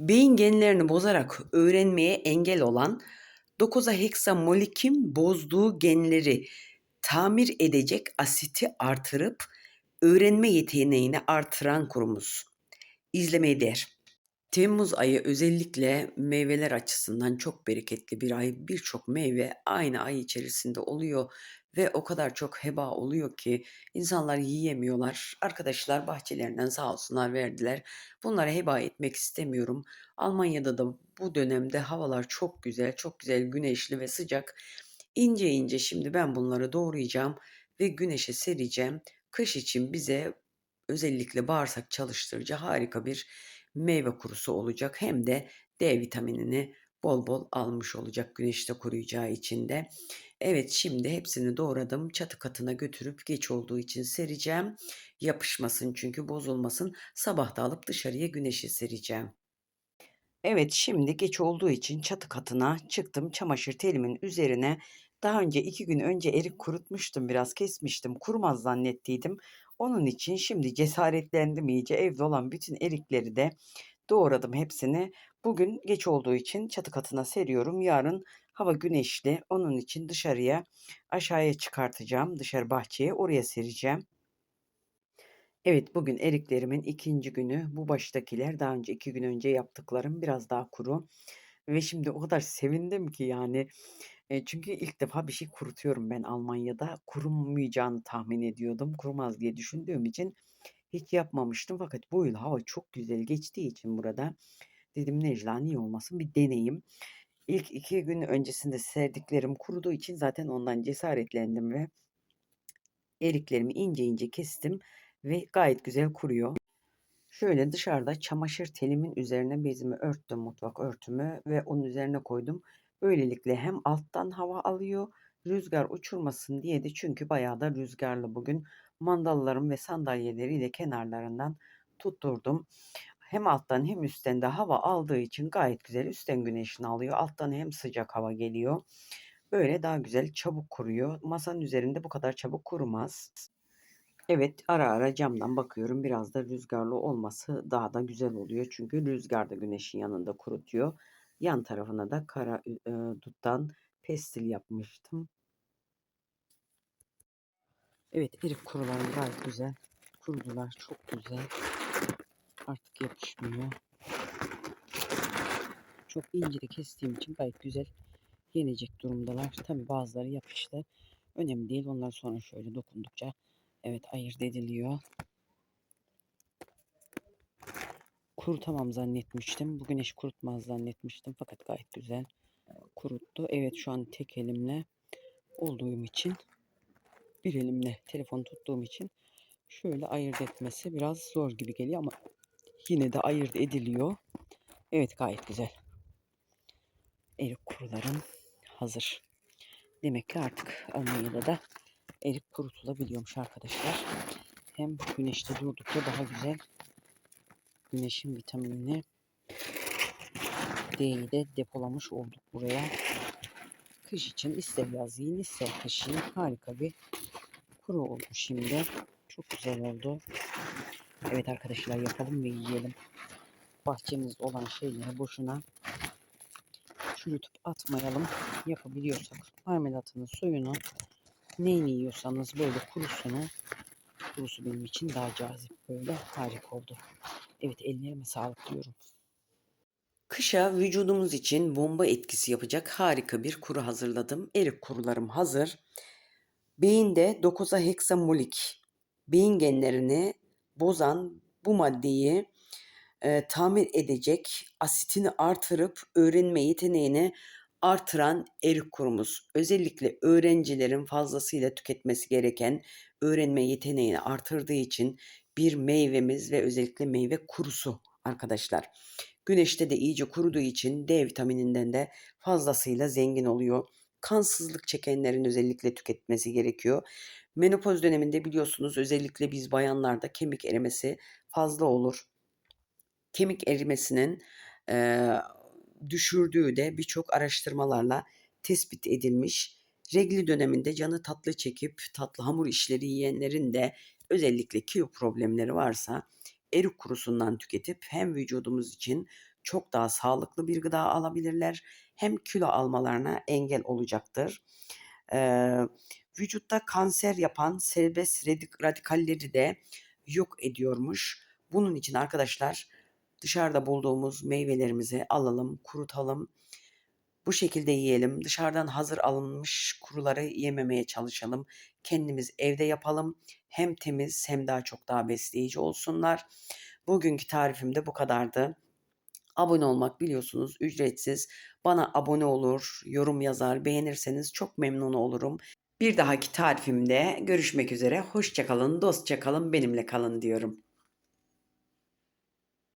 Beyin genlerini bozarak öğrenmeye engel olan 9'a heksamolikin bozduğu genleri tamir edecek asiti artırıp öğrenme yeteneğini artıran kurumuz. İzlemeye değer. Temmuz ayı özellikle meyveler açısından çok bereketli bir ay. Birçok meyve aynı ay içerisinde oluyor ve o kadar çok heba oluyor ki insanlar yiyemiyorlar. Arkadaşlar bahçelerinden sağ olsunlar verdiler. Bunları heba etmek istemiyorum. Almanya'da da bu dönemde havalar çok güzel, çok güzel güneşli ve sıcak. İnce ince şimdi ben bunları doğrayacağım ve güneşe sereceğim. Kış için bize özellikle bağırsak çalıştırıcı harika bir meyve kurusu olacak. Hem de D vitaminini bol bol almış olacak güneşte kuruyacağı için de. Evet şimdi hepsini doğradım. Çatı katına götürüp geç olduğu için sereceğim. Yapışmasın çünkü bozulmasın. Sabah da alıp dışarıya güneşe sereceğim. Evet şimdi geç olduğu için çatı katına çıktım. Çamaşır telimin üzerine daha önce iki gün önce erik kurutmuştum biraz kesmiştim. Kurumaz zannettiydim. Onun için şimdi cesaretlendim iyice. Evde olan bütün erikleri de doğradım hepsini. Bugün geç olduğu için çatı katına seriyorum. Yarın hava güneşli. Onun için dışarıya aşağıya çıkartacağım. Dışarı bahçeye oraya sereceğim. Evet bugün eriklerimin ikinci günü. Bu baştakiler daha önce iki gün önce yaptıklarım biraz daha kuru. Ve şimdi o kadar sevindim ki yani. E, çünkü ilk defa bir şey kurutuyorum ben Almanya'da. Kurumayacağını tahmin ediyordum. Kurumaz diye düşündüğüm için hiç yapmamıştım. Fakat bu yıl hava çok güzel geçtiği için burada dedim Necla niye olmasın bir deneyim. İlk iki gün öncesinde serdiklerim kuruduğu için zaten ondan cesaretlendim ve eriklerimi ince ince kestim ve gayet güzel kuruyor. Şöyle dışarıda çamaşır telimin üzerine bezimi örttüm mutfak örtümü ve onun üzerine koydum. Böylelikle hem alttan hava alıyor rüzgar uçurmasın diye de çünkü bayağı da rüzgarlı bugün mandallarım ve sandalyeleri de kenarlarından tutturdum. Hem alttan hem üstten de hava aldığı için gayet güzel üstten güneşini alıyor. Alttan hem sıcak hava geliyor. Böyle daha güzel çabuk kuruyor. Masanın üzerinde bu kadar çabuk kurumaz. Evet, ara ara camdan bakıyorum. Biraz da rüzgarlı olması daha da güzel oluyor. Çünkü rüzgar da güneşin yanında kurutuyor. Yan tarafına da kara e, duttan pestil yapmıştım. Evet, erik kuruları gayet güzel. Kurudular, çok güzel. Artık yapışmıyor. Çok ince de kestiğim için gayet güzel yenecek durumdalar. Tabi bazıları yapıştı. Önemli değil. Onlar sonra şöyle dokundukça evet ayırt ediliyor. Kurutamam zannetmiştim. Bu güneş kurutmaz zannetmiştim. Fakat gayet güzel kuruttu. Evet şu an tek elimle olduğum için bir elimle telefon tuttuğum için şöyle ayırt etmesi biraz zor gibi geliyor ama yine de ayırt ediliyor. Evet gayet güzel. Erik kurularım hazır. Demek ki artık Almanya'da da erik kurutulabiliyormuş arkadaşlar. Hem güneşte durdukça daha güzel güneşin vitaminini D'yi de depolamış olduk buraya. Kış için ister yaz yiyin ister kış harika bir kuru oldu şimdi. Çok güzel oldu. Evet arkadaşlar yapalım ve yiyelim. Bahçemizde olan şeyleri boşuna çürütüp atmayalım. Yapabiliyorsak marmelatının suyunu neyini yiyorsanız böyle kurusunu kurusu benim için daha cazip böyle harika oldu. Evet ellerime sağlık diyorum. Kışa vücudumuz için bomba etkisi yapacak harika bir kuru hazırladım. Erik kurularım hazır. Beyinde 9'a heksamolik beyin genlerini bozan bu maddeyi e, tamir edecek, asitini artırıp öğrenme yeteneğini artıran erik kurumuz. Özellikle öğrencilerin fazlasıyla tüketmesi gereken öğrenme yeteneğini artırdığı için bir meyvemiz ve özellikle meyve kurusu arkadaşlar. Güneşte de iyice kuruduğu için D vitamininden de fazlasıyla zengin oluyor. Kansızlık çekenlerin özellikle tüketmesi gerekiyor. Menopoz döneminde biliyorsunuz özellikle biz bayanlarda kemik erimesi fazla olur. Kemik erimesinin e, düşürdüğü de birçok araştırmalarla tespit edilmiş. Regli döneminde canı tatlı çekip tatlı hamur işleri yiyenlerin de özellikle kilo problemleri varsa erik kurusundan tüketip hem vücudumuz için çok daha sağlıklı bir gıda alabilirler. Hem kilo almalarına engel olacaktır. Eee, vücutta kanser yapan serbest radik radikalleri de yok ediyormuş. Bunun için arkadaşlar dışarıda bulduğumuz meyvelerimizi alalım, kurutalım. Bu şekilde yiyelim. Dışarıdan hazır alınmış kuruları yememeye çalışalım. Kendimiz evde yapalım. Hem temiz hem daha çok daha besleyici olsunlar. Bugünkü tarifim de bu kadardı. Abone olmak biliyorsunuz ücretsiz. Bana abone olur, yorum yazar, beğenirseniz çok memnun olurum. Bir dahaki tarifimde görüşmek üzere. Hoşça kalın, dostça kalın, benimle kalın diyorum.